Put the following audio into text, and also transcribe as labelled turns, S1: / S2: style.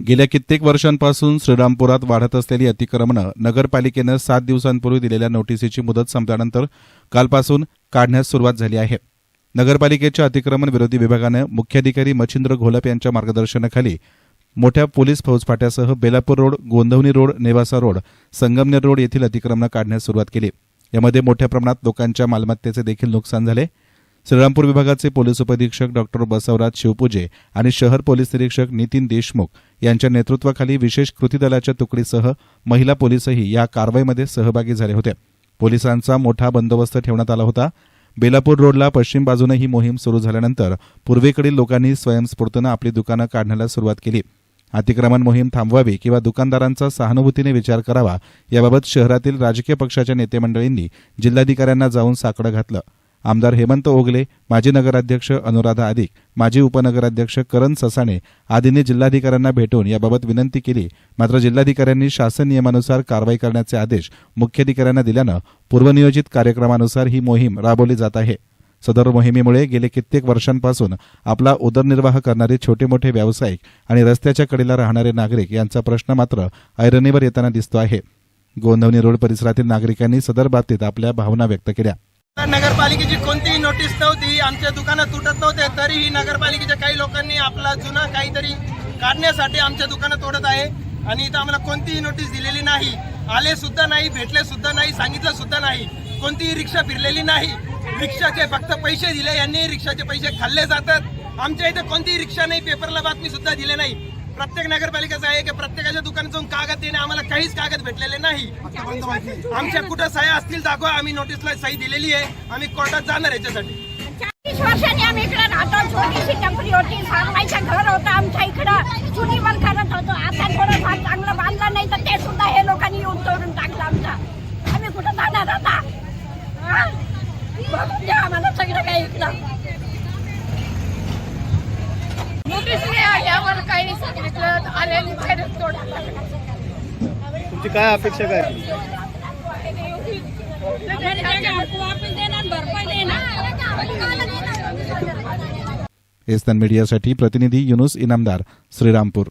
S1: गेल्या कित्येक वर्षांपासून श्रीरामपुरात वाढत असलेली अतिक्रमणं नगरपालिकेनं सात दिवसांपूर्वी दिलेल्या नोटिसीची मुदत संपल्यानंतर कालपासून काढण्यास सुरुवात झाली आहे. नगरपालिकेच्या अतिक्रमण विरोधी विभागानं मुख्याधिकारी मच्छिंद्र घोलप यांच्या मार्गदर्शनाखाली मोठ्या police फौजफाट्यासह Belapur road Gondhavani road Nevasa road Sangamner road येथील अतिक्रमणं काढण्यास सुरुवात केली. यामध्ये मोठ्या प्रमाणात लोकांच्या मालमत्तेचे देखील नुकसान झाले. श्रीरामपूर विभागाचे पोलीस उपअधीक्षक डॉक्टर बसवराज शिवपूजे आणि शहर पोलीस निरीक्षक नितीन देशमुख यांच्या नेतृत्वाखाली विशेष कृती दलाच्या तुकडीसह महिला पोलीसही या कारवाईमध्ये सहभागी झाले होते. पोलिसांचा मोठा बंदोबस्त ठेवण्यात आला होता. बेलापूर रोडला पश्चिम बाजूने ही मोहीम सुरू झाल्यानंतर पूर्वेकडील लोकांनी स्वयंस्फूर्तीनं आपली दुकानं काढण्याला सुरुवात केली. अतिक्रमण मोहीम थांबवावी किंवा दुकानदारांचा सहानुभूतीने विचार करावा याबाबत शहरातील राजकीय पक्षाच्या नेतेमंडळींनी जिल्हाधिकाऱ्यांना जाऊन साकडं घातलं. आमदार हेमंत ओगले माजी नगराध्यक्ष अनुराधा अधिक माजी उपनगराध्यक्ष करण ससाणे आदींनी जिल्हाधिकाऱ्यांना भेटून याबाबत विनंती केली. मात्र जिल्हाधिकाऱ्यांनी शासन नियमानुसार कारवाई करण्याचे आदेश मुख्याधिकाऱ्यांना दिल्यानं पूर्वनियोजित कार्यक्रमानुसार ही मोहीम राबवली जात आहे. सदर मोहिमेमुळे गेले कित्येक वर्षांपासून आपला उदरनिर्वाह करणारे छोटे मोठे व्यावसायिक आणि रस्त्याच्या कडेला राहणारे नागरिक यांचा प्रश्न मात्र ऐरणीवर येताना दिसतो आहे. गोंधवणी रोड परिसरातील नागरिकांनी सदर बाबतीत आपल्या भावना व्यक्त केल्या.
S2: नगरपालिकेची कोणतीही नोटीस नव्हती आमच्या दुकानात तुटत नव्हते तरीही नगरपालिकेच्या काही लोकांनी आपला जुना काहीतरी काढण्यासाठी आमच्या दुकानं तोडत आहे. आणि इथं आम्हाला कोणतीही नोटीस दिलेली नाही. आले सुद्धा नाही भेटले सुद्धा नाही सांगितलं सुद्धा नाही. कोणतीही रिक्षा फिरलेली नाही. रिक्षाचे फक्त पैसे दिले यांनी रिक्षाचे पैसे खाल्ले जातात. आमच्या इथे कोणतीही रिक्षा नाही पेपरला बातमी सुद्धा दिले नाही. प्रत्येक नगरपालिकेचं आहे की प्रत्येकाच्या दुकानात जाऊन कागद देणे आम्हाला काहीच कागद भेटलेले नाही. आमच्या कुठं सह्या असतील दाखवा आम्ही नोटीसला सही दिलेली आहे. आम्ही कोर्टात जाणार याच्यासाठी.
S3: चाळीस वर्षांनी आम्ही इकडं राहतो. छोटीशी टपरी होती सारवायचं घर होतं आमच्या इकडं. चुलीवर करत होतो. आता थोडं चांगलं बांधलं नाही तर ते सुद्धा हे लोकांनी येऊन तोडून टाकलं आमचा. आम्ही कुठं जाणार आता? हा? बघून द्या आम्हाला सगळं काही इकडं.
S4: तुमची काय अपेक्षा काय?
S3: मीडिया
S1: एस्तन मीडियासाठी प्रतिनिधी युनुस इनामदार श्रीरामपूर.